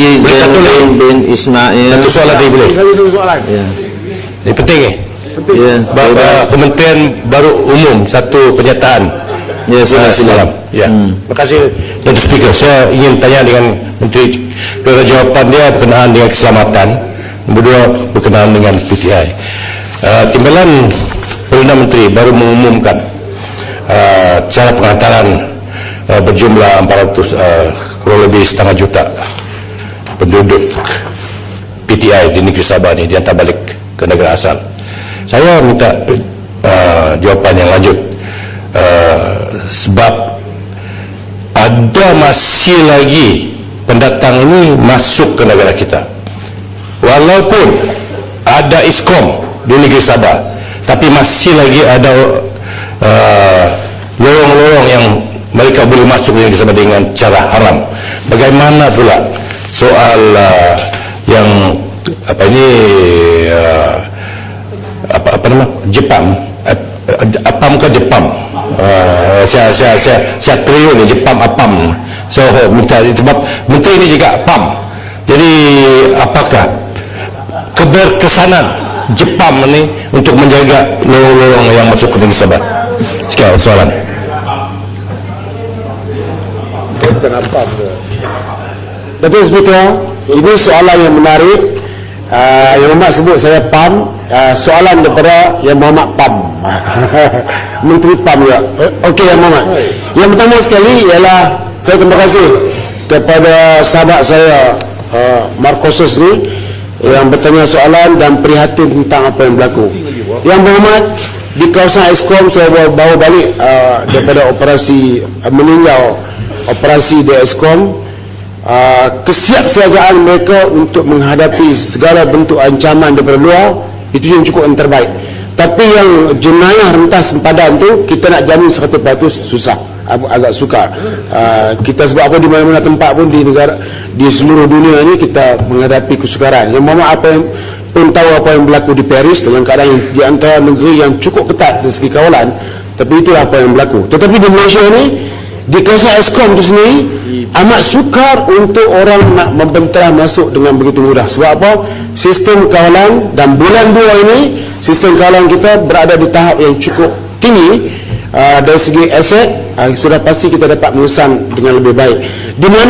Haji Boleh Zainuddin lagi? bin Ismail. Satu soalan tadi boleh. Saya satu soalan. Ya. Ini penting eh. Ya. Sebab uh, Kementerian baru umum satu pernyataan Ya, sila uh, sila. Ya. Hmm. Terima kasih Datuk Speaker. Saya ingin tanya dengan Menteri kerana jawapan dia berkenaan dengan keselamatan. Nombor dua berkenaan dengan PTI. Uh, Timbalan Perdana Menteri baru mengumumkan uh, cara penghantaran uh, berjumlah 400 uh, kurang lebih setengah juta penduduk PTI di negeri Sabah ni dihantar balik ke negara asal. Saya minta uh, jawapan yang lanjut uh, sebab ada masih lagi pendatang ini masuk ke negara kita. Walaupun ada ISKOM di negeri Sabah, tapi masih lagi ada uh, lorong-lorong yang mereka boleh masuk ke negeri Sabah dengan cara haram. Bagaimana pula soal uh, yang apa ini uh, apa apa nama? Jepang. Uh, apam ke Jepang? Uh, saya saya saya saya trio ni Jepang apam. So minta sebab menteri ini juga apam. Jadi apakah keberkesanan Jepang ni untuk menjaga lorong-lorong yang masuk ke negeri Sabah? Sekian soalan. Kenapa? Datuk Speaker, ini soalan yang menarik. Uh, yang Muhammad sebut saya PAM. Uh, soalan daripada Yang Muhammad PAM. Menteri PAM juga. Okey Yang Muhammad. Yang pertama sekali ialah saya terima kasih kepada sahabat saya uh, Marcosus ni yang bertanya soalan dan prihatin tentang apa yang berlaku. Yang Muhammad di kawasan ESKOM saya bawa, bawa balik uh, daripada operasi uh, meninjau operasi di ESKOM uh, kesiapsiagaan mereka untuk menghadapi segala bentuk ancaman daripada luar itu yang cukup yang terbaik. Tapi yang jenayah rentas sempadan tu kita nak jamin 100% susah. Ag- agak sukar. Uh, kita sebab apa di mana-mana tempat pun di negara di seluruh dunia ni kita menghadapi kesukaran. Yang mama apa yang pun tahu apa yang berlaku di Paris dalam keadaan yang di antara negeri yang cukup ketat dari segi kawalan tapi itulah apa yang berlaku. Tetapi di Malaysia ni di kawasan ESKOM tu sendiri amat sukar untuk orang nak membentang masuk dengan begitu mudah. Sebab apa? Sistem kawalan dan bulan dua ini sistem kawalan kita berada di tahap yang cukup tinggi uh, dari segi aset uh, sudah pasti kita dapat mengesan dengan lebih baik. Di mana